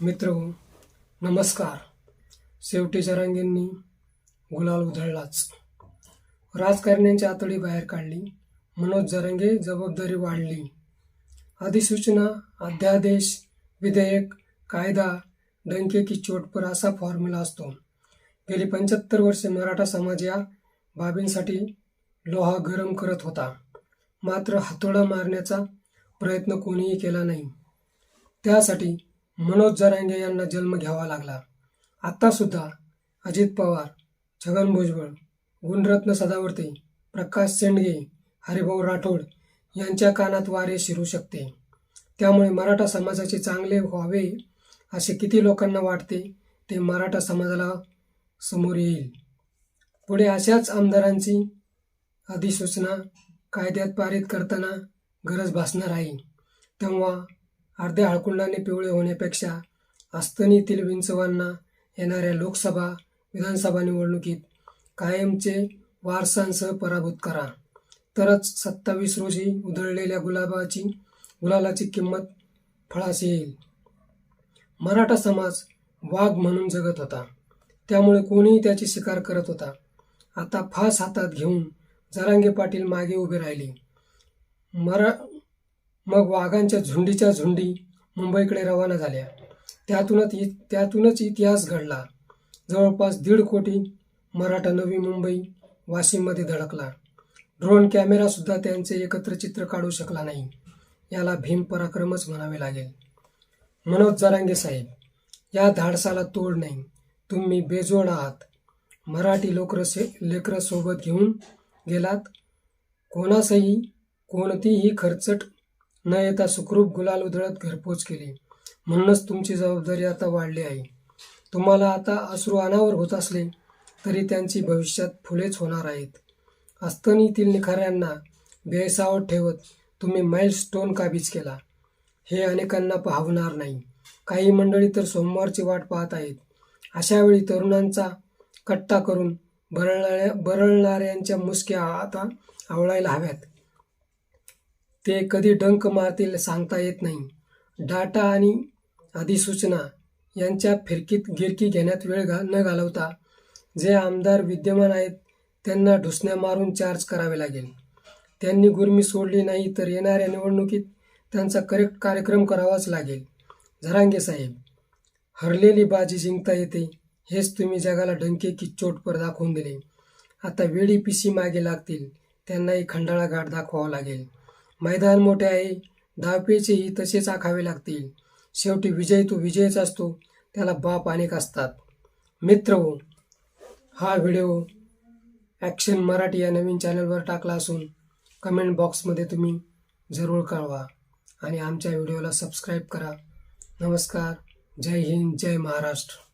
मित्र नमस्कार. शेवटी जरांगेंनी गुलाल उधळलाच. राजकारण्यांची आतडी बाहेर काढली. मनोज जरांगे जबाबदारी वाढली. अधिसूचना अध्यादेश विधेयक कायदा डंके की चोट पर असा फॉर्म्युला असतो. गेली पंच्याहत्तर वर्षे मराठा समाज या बाबींसाठी लोहा गरम करत होता. मात्र हातोडा मारण्याचा प्रयत्न कोणीही केला नाही. त्यासाठी मनोज जरांगे यांना जन्म घ्यावा लागला. आत्तासुद्धा अजित पवार छगन भुजबळ गुणरत्न सदावर्ते प्रकाश सेंडगे हरिभाऊ राठोड यांच्या कानात वारे शिरू शकते. त्यामुळे मराठा समाजाचे चांगले व्हावे असे किती लोकांना वाटते ते मराठा समाजाला समोर येईल. पुढे अशाच आमदारांची अधिसूचना कायद्यात पारित करताना गरज भासणार आहे. तेव्हा अर्ध्या हळकुंडाने पिवळे होण्यापेक्षा अस्तनीतील विंचवांना येणाऱ्या लोकसभा विधानसभा निवडणुकीत कायमचे वारसांसह पराभूत करा. तरच सत्तावीस रोजी उधळलेल्या गुलाबाची गुलालाची किंमत फळास येईल. मराठा समाज वाघ म्हणून जगत होता. त्यामुळे कोणीही त्याची शिकार करत होता. आता फास हातात घेऊन जरांगे पाटील मागे उभे राहिले. मरा मग वाघांच्या झुंडीच्या झुंडी मुंबईकडे रवाना झाल्या. त्यातूनच इ त्यातूनच इतिहास घडला. जवळपास दीड कोटी मराठा नवी मुंबई वाशिममध्ये धडकला. ड्रोन कॅमेरासुद्धा त्यांचे एकत्र चित्र काढू शकला नाही. याला भीम पराक्रमच म्हणावे लागेल. मनोज जरांगे साहेब या धाडसाला तोड नाही. तुम्ही बेजोड आहात. मराठी लोकरसे लेकरं सोबत घेऊन गेलात. कोणासही कोणतीही खर्चट न येता सुखरूप गुलाल उधळत घरपोच केली. म्हणूनच तुमची जबाबदारी आता वाढली आहे. तुम्हाला आता अश्रू अनावर होत असले तरी त्यांची भविष्यात फुलेच होणार आहेत. अस्तनीतील निखाऱ्यांना बेसावत ठेवत तुम्ही माइल स्टोन काबीज केला? हे अनेकांना पाहवणार नाही. काही मंडळी तर सोमवारची वाट पाहत आहेत. अशा वेळी तरुणांचा कट्टा करून बरळणाऱ्या बरळणाऱ्यांच्या मुसक्या आता आवळायला हव्यात. ते कधी डंक मारतील सांगता येत नाही. डाटा आणि अधिसूचना यांच्या फिरकीत गिरकी घेण्यात वेळ घा न घालवता जे आमदार विद्यमान आहेत त्यांना ढुसण्या मारून चार्ज करावे लागेल. त्यांनी गुरमी सोडली नाही तर येणाऱ्या निवडणुकीत त्यांचा करेक्ट कार्यक्रम करावाच लागेल. झरांगे साहेब हरलेली बाजी जिंकता येते हेच तुम्ही जगाला डंके की चोटपर दाखवून दिले. आता वेळी पिसी मागे लागतील त्यांनाही खंडाळा गाठ दाखवावा लागेल. मैदान मोठे आहे. धावपेचेही तसेच आखावे लागतील. शेवटी विजय तो विजयच असतो. त्याला बाप अनेक असतात. मित्र हो हा व्हिडिओ ॲक्शन मराठी या नवीन चॅनलवर टाकला असून कमेंट बॉक्समध्ये तुम्ही जरूर कळवा आणि आमच्या व्हिडिओला सबस्क्राईब करा. नमस्कार. जय हिंद जय महाराष्ट्र.